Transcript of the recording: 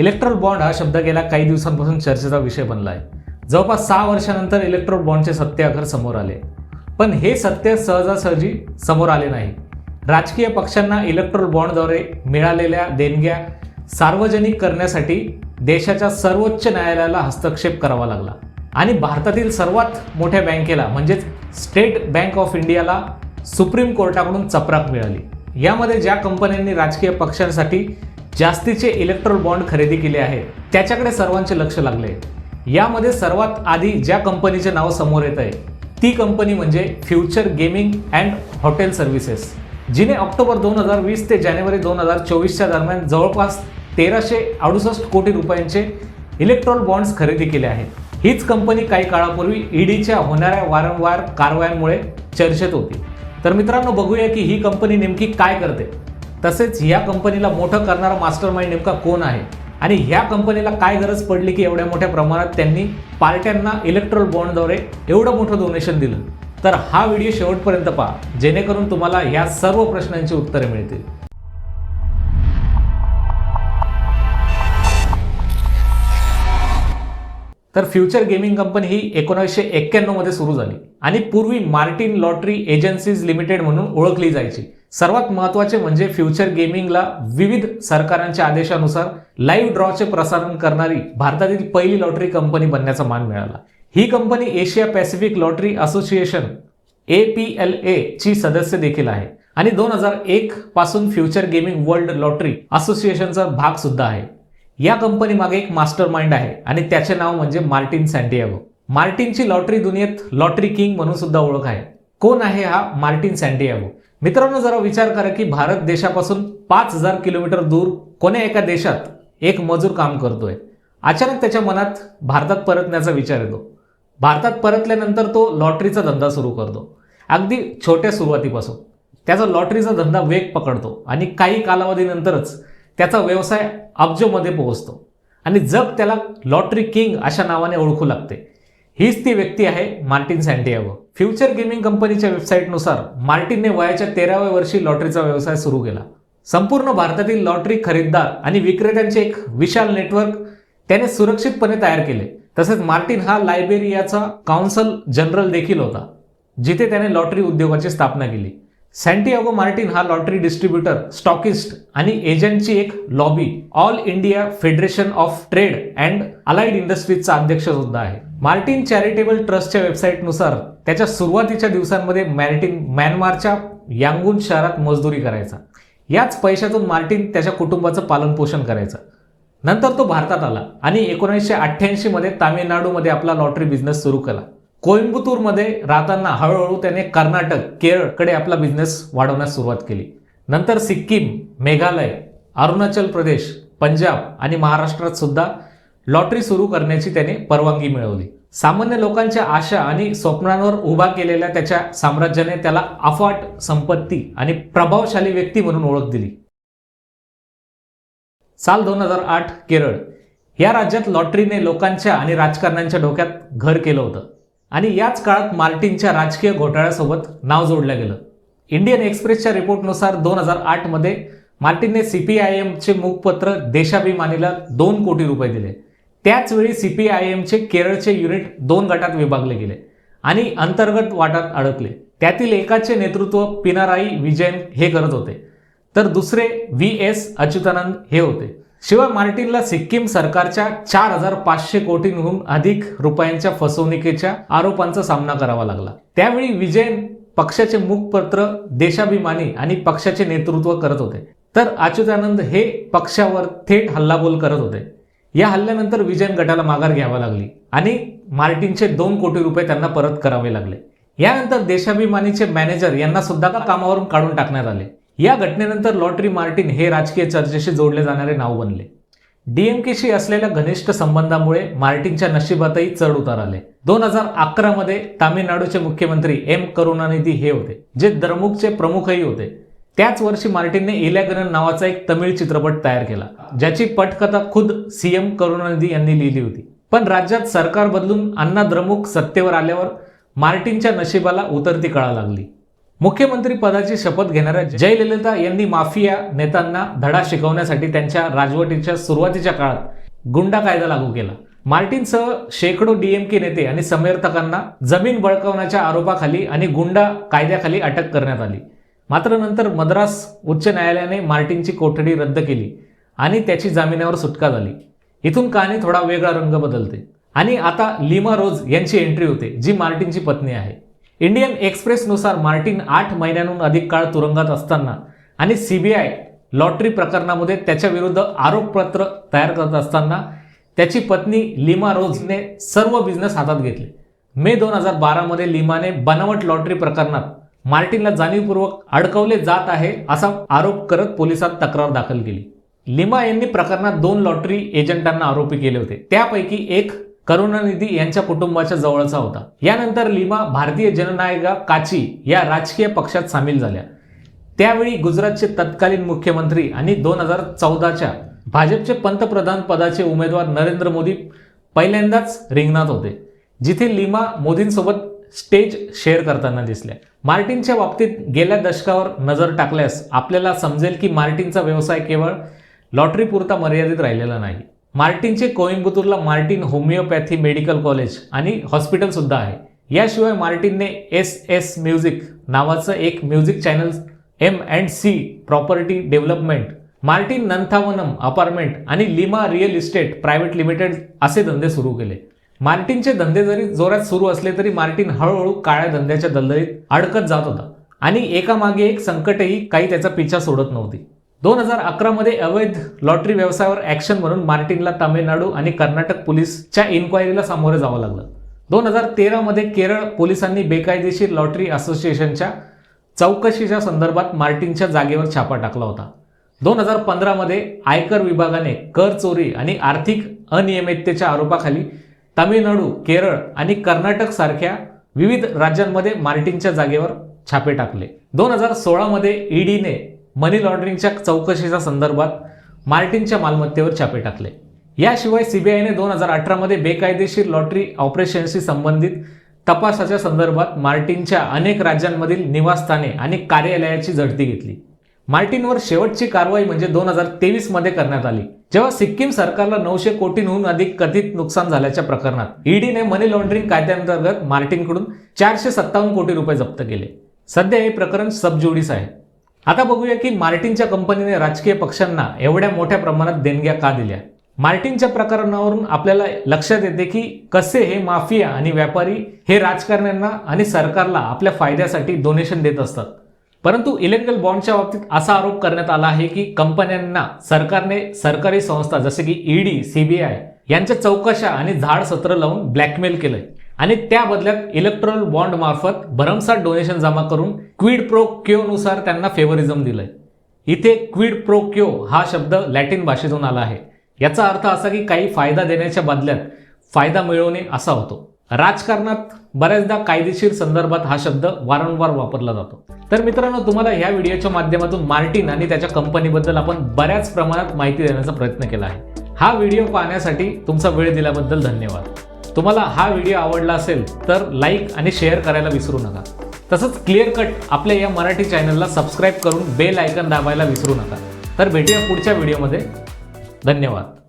Electral bond हा शब्द गेल्या काही दिवसांपासून चर्चेचा विषय बनला आहे जवळपास सहा वर्षानंतर इलेक्ट्रॉल बॉन्डचे सत्य अखर समोर आले. पण हे सत्य सहजासहजी समोर आले नाही. राजकीय पक्षांना इलेक्ट्रॉल बॉन्डद्वारे मिळालेल्या देणग्या सार्वजनिक करण्यासाठी देशाच्या सर्वोच्च न्यायालयाला हस्तक्षेप करावा लागला. आणि भारतातील सर्वात मोठ्या बँकेला म्हणजेच स्टेट बँक ऑफ इंडियाला सुप्रीम कोर्टाकडून चपराक मिळाली. यामध्ये ज्या कंपन्यांनी राजकीय पक्षांसाठी जास्तीचे इलेक्ट्रॉल बॉन्ड खरेदी केले आहेत. त्याच्याकडे सर्वांचे लक्ष लागले. यामध्ये सर्वात आधी ज्या कंपनीचे नाव समोर येत आहे ती कंपनी म्हणजे future gaming and hotel services जिने ऑक्टोबर दोन हजार वीस ते जानेवारी दोन हजार चोवीसच्या दरम्यान जवळपास तेराशे अडुसष्ट कोटी रुपयांचे इलेक्ट्रॉल बॉन्ड्स खरेदी केले आहेत. हीच कंपनी काही काळापूर्वी ईडीच्या होणाऱ्या वारंवार कारवायांमुळे चर्चेत होती. तर मित्रांनो बघूया की ही कंपनी नेमकी काय करते. तसेच या कंपनीला मोठं करणारा मास्टर माइंड नेमका कोण आहे? आणि ह्या कंपनीला काय गरज पडली की एवढ्या मोठ्या प्रमाणात त्यांनी पार्ट्यांना इलेक्ट्रॉल बॉन्डद्वारे एवढं मोठं डोनेशन दिलं? तर हा व्हिडिओ शेवटपर्यंत पहा जेणेकरून तुम्हाला ह्या सर्व प्रश्नांची उत्तरे मिळतील. तर फ्युचर गेमिंग कंपनी ही एकोणीसशे एक्क्याण्णवमध्ये सुरू झाली आणि पूर्वी मार्टिन लॉटरी एजन्सीज लिमिटेड म्हणून ओळखली जायची. सर्वात महत्त्वाचे म्हणजे फ्युचर गेमिंगला विविध सरकारांच्या आदेशानुसार लाईव्ह ड्रॉचे प्रसारण करणारी भारतातील पहिली लॉटरी कंपनी बनण्याचा मान मिळाला. ही company Asia Pacific lottery association A P L A ची सदस्य देखील आहे. आणि दोन हजार एक पासून फ्युचर गेमिंग वर्ल्ड लॉटरी असोसिएशनचा भाग सुद्धा आहे. या कंपनी मागे एक मास्टर माइंड आहे आणि त्याचे नाव म्हणजे मार्टिन सँटियागो मार्टिनची लॉटरी दुनियेत लॉटरी किंग म्हणून सुद्धा ओळख आहे. कोण आहे हा मार्टिन सँटियागो मित्रांनो जरा विचार करा की भारत देशापासून पाच हजार किलोमीटर दूर कोण्या एका देशात एक मजूर काम करतोय? अचानक त्याच्या मनात भारतात परतण्याचा विचार येतो. भारतात परतल्यानंतर तो लॉटरीचा धंदा सुरू करतो. अगदी छोट्या सुरुवातीपासून. त्याचा लॉटरीचा धंदा वेग पकडतो आणि काही कालावधीनंतरच त्याचा व्यवसाय अब्जोमध्ये पोहोचतो. आणि जग त्याला लॉटरी किंग अशा नावाने ओळखू लागते. हीच ती व्यक्ती आहे मार्टिन सँटियागो फ्युचर गेमिंग कंपनीच्या वेबसाईटनुसार मार्टिनने वयाच्या तेराव्या वर्षी लॉटरीचा व्यवसाय सुरू केला. संपूर्ण भारतातील लॉटरी खरीददार आणि विक्रेत्यांचे एक विशाल नेटवर्क त्याने सुरक्षितपणे तयार केले. तसेच मार्टिन हा लायबेरियाचा काउन्सल जनरल देखील होता जिथे त्याने लॉटरी उद्योगाची स्थापना केली. सँटियागो मार्टिन हा लॉटरी डिस्ट्रीब्युटर स्टॉकिस्ट आणि एजंटची एक lobby all India federation of trade and allied इंडस्ट्रीजचा अध्यक्ष सुद्धा आहे. मार्टिन चॅरिटेबल ट्रस्टच्या वेबसाईटनुसार त्याच्या सुरुवातीच्या दिवसांमध्ये मार्टिन म्यानमारच्या यांगून शहरात मजदुरी करायचा. याच पैशातून मार्टिन त्याच्या कुटुंबाचं पालनपोषण करायचा. नंतर तो भारतात आला आणि एकोणीसशे अठ्ठ्याऐंशी मध्ये तामिळनाडूमध्ये आपला लॉटरी बिझनेस सुरू केला. कोइंबतूरमध्ये राहताना हळूहळू त्याने कर्नाटक केरळकडे आपला बिझनेस वाढवण्यास सुरुवात केली. नंतर सिक्कीम मेघालय अरुणाचल प्रदेश पंजाब आणि महाराष्ट्रात सुद्धा लॉटरी सुरू करण्याची त्याने परवानगी मिळवली. सामान्य लोकांच्या आशा आणि स्वप्नांवर उभा केलेल्या त्याच्या साम्राज्याने त्याला अफाट संपत्ती आणि प्रभावशाली व्यक्ती म्हणून ओळख दिली. साल दोन हजार आठ केरळ. या राज्यात लॉटरीने लोकांच्या आणि राजकारण्यांच्या डोक्यात घर केलं होतं. आणि याच काळात मार्टिनच्या राजकीय घोटाळ्यासोबत नाव जोडलं गेलं. इंडियन एक्सप्रेसच्या रिपोर्टनुसार दोन हजार आठमध्ये मार्टिनने सीपीआयएमचे मुखपत्र देशाभिमानीला दोन कोटी रुपये दिले. त्याचवेळी सी पी आय एमचे केरळचे युनिट दोन गटात विभागले गेले आणि अंतर्गत वाटात अडकले. त्यातील एकाचे नेतृत्व पिनाराई विजयन हे करत होते. तर दुसरे व्ही एस अच्युतानंद हे होते. शिवाय मार्टिनला सिक्कीम सरकारच्या चार हजार पाचशे कोटींहून अधिक रुपयांच्या फसवणुकीच्या आरोपांचा सामना करावा लागला. त्यावेळी विजयन पक्षाचे मुखपत्र देशाभिमानी आणि पक्षाचे नेतृत्व करत होते. तर अच्युतानंद हे पक्षावर थेट हल्लाबोल करत होते. या हल्ल्यानंतर विजयन गटाला माघार घ्यावा लागली आणि मार्टिनचे दोन कोटी रुपये त्यांना परत करावे लागले. यानंतर देशाभिमानीचे मॅनेजर यांना सुद्धा कामावरून काढून टाकण्यात आले? या घटनेनंतर लॉटरी मार्टिन हे राजकीय चर्चेशी जोडले जाणारे नाव बनले. डीएमकेशी असलेल्या घनिष्ठ संबंधामुळे मार्टिनच्या नशिबातही चढ उतार आले. दोन हजार अकरा मध्ये तामिळनाडूचे मुख्यमंत्री एम करुणानिधी हे होते जे द्रमुकचे प्रमुखही होते. त्याच वर्षी मार्टिनने इलॅगनन नावाचा एक तमिळ चित्रपट तयार केला ज्याची पटकथा खुद सीएम करुणानिधी यांनी लिहिली होती. पण राज्यात सरकार बदलून अण्णा द्रमुक सत्तेवर आल्यावर मार्टिनच्या नशिबाला उतरती कळा लागली. मुख्यमंत्री पदाची शपथ घेणाऱ्या जयललिता यांनी माफिया नेत्यांना धडा शिकवण्यासाठी त्यांच्या राजवटीच्या सुरुवातीच्या काळात गुंडा कायदा लागू केला. मार्टिनसह शेकडो डीएमके नेते आणि समर्थकांना जमीन बळकावण्याच्या आरोपाखाली आणि गुंडा कायद्याखाली अटक करण्यात आली. मात्र नंतर मद्रास उच्च न्यायालयाने मार्टिनची कोठडी रद्द केली आणि त्याची जामिनावर सुटका झाली. इथून कहाणी थोडा वेगळा रंग बदलते. आणि आता लिमा रोज यांची एंट्री होते जी मार्टिनची पत्नी आहे. इंडियन एक्सप्रेसनुसार मार्टिन आठ महिन्यांहून अधिक काळ तुरुंगात असताना आणि सीबीआय लॉटरी प्रकरणामध्ये त्याच्या विरुद्ध आरोपपत्र तयार करत असताना त्याची पत्नी लिमा रोजने सर्व बिझनेस हातात घेतले. मे दोन हजार बारामध्ये लिमाने बनावट लॉटरी प्रकरणात मार्टिनला जाणीवपूर्वक अडकवले जात आहे असा आरोप करत पोलिसात तक्रार दाखल केली. लिमा यांनी प्रकरणात दोन लॉटरी एजंटांना आरोपी केले होते. त्यापैकी एक करुणानिधी यांच्या कुटुंबाच्या जवळचा होता. यानंतर लिमा भारतीय जननायका काची या राजकीय पक्षात सामील झाल्या. त्यावेळी गुजरातचे तत्कालीन मुख्यमंत्री आणि दोन हजार चौदाच्या भाजपचे पंतप्रधान पदाचे उमेदवार नरेंद्र मोदी पहिल्यांदाच रिंगणात होते जिथे लिमा मोदींसोबत स्टेज शेअर करताना दिसल्या. मार्टिनच्या बाबतीत गेल्या दशकावर नजर टाकल्यास आपल्याला समजेल की मार्टिनचा व्यवसाय केवळ लॉटरीपुरता मर्यादित राहिलेला नाही. मार्टिनचे कोइंबतूरला मार्टिन होमिओपॅथी मेडिकल कॉलेज आणि हॉस्पिटल सुद्धा आहे. याशिवाय मार्टिनने एस एस म्युझिक नावाचं एक music channel M and C property development Martin Nanthavanam apartment आणि Lima real estate private limited असे धंदे सुरू केले. मार्टिनचे धंदे जरी जोरात सुरू असले तरी मार्टिन हळूहळू काळ्या धंद्याच्या दलदलीत अडकत जात होता आणि एकामागे एक संकटही काही त्याचा पिछा सोडत नव्हती. दोन हजार अकरामध्ये अवैध लॉटरी व्यवसायावर ॲक्शन म्हणून मार्टिनला तामिळनाडू आणि कर्नाटक पोलीसच्या इन्क्वायरीला सामोरं जावं लागलं. दोन हजार तेरामध्ये केरळ पोलिसांनी बेकायदेशीर लॉटरी असोसिएशनच्या चौकशीच्या संदर्भात मार्टिनच्या जागेवर छापा टाकला होता. दोन हजार पंधरामध्ये आयकर विभागाने कर चोरी आणि आर्थिक अनियमिततेच्या आरोपाखाली तामिळनाडू केरळ आणि कर्नाटक सारख्या विविध राज्यांमध्ये मार्टिनच्या जागेवर छापे टाकले. दोन हजार सोळामध्ये ईडीने मनी लॉन्ड्रिंगच्या चौकशीच्या संदर्भात मार्टिनच्या मालमत्तेवर छापे टाकले. याशिवाय सीबीआयने दोन हजार अठरामध्ये बेकायदेशीर लॉटरी ऑपरेशनशी संबंधित तपासाच्या संदर्भात मार्टिनच्या अनेक राज्यांमधील निवासस्थाने आणि कार्यालयाची झडती घेतली. मार्टिनवर शेवटची कारवाई म्हणजे दोन हजार तेवीसमध्ये करण्यात आली जेव्हा सिक्कीम सरकारला नऊशे कोटींहून अधिक कथित नुकसान झाल्याच्या प्रकरणात. ईडीने मनी लॉन्ड्रिंग कायद्याअंतर्गत मार्टिनकडून चारशे सत्तावन्न कोटी रुपये जप्त केले. सध्या हे प्रकरण सबज्युडिस आहे. आता बघूया की मार्टिनच्या कंपनीने राजकीय पक्षांना एवढ्या मोठ्या प्रमाणात देणग्या का दिल्या? मार्टिनच्या प्रकरणावरून आपल्याला लक्षात येते की कसे हे माफिया आणि व्यापारी हे राजकारण्यांना आणि सरकारला आपल्या फायद्यासाठी डोनेशन देत असतात. परंतु इलेक्ट्रिकल बॉन्डच्या बाबतीत असा आरोप करण्यात आला आहे की कंपन्यांना सरकारने सरकारी संस्था जसे की ईडी सीबीआय यांच्या चौकशा आणि झाड सत्र लावून ब्लॅकमेल केलंय. आणि त्या बदल्यात इलेक्ट्रॉल बॉन्ड मार्फत भरमसाठ डोनेशन जमा करून क्विड प्रो क्योनुसार त्यांना फेवरिझम दिलंय. इथे क्विड प्रो क्यो हा शब्द लॅटिन भाषेतून आला आहे. याचा अर्थ असा की काही फायदा देण्याच्या बदल्यात फायदा मिळवणे असा होतो. राजकारणात बऱ्याचदा कायदेशीर संदर्भात हा शब्द वारंवार वापरला जातो. तर मित्रांनो तुम्हाला ह्या व्हिडिओच्या माध्यमातून मार्टिन आणि त्याच्या कंपनीबद्दल आपण बऱ्याच प्रमाणात माहिती देण्याचा प्रयत्न केला आहे. हा व्हिडिओ पाहण्यासाठी तुमचा वेळ दिल्याबद्दल धन्यवाद. तुम्हाला हा व्हिडिओ आवडला असेल तर लाईक आणि शेअर करायला विसरू नका. तसंच क्लिअर कट आपल्या या मराठी चॅनलला सबस्क्राईब करून बेल आयकन दाबायला विसरू नका. तर भेटूया पुढच्या व्हिडिओमध्ये धन्यवाद.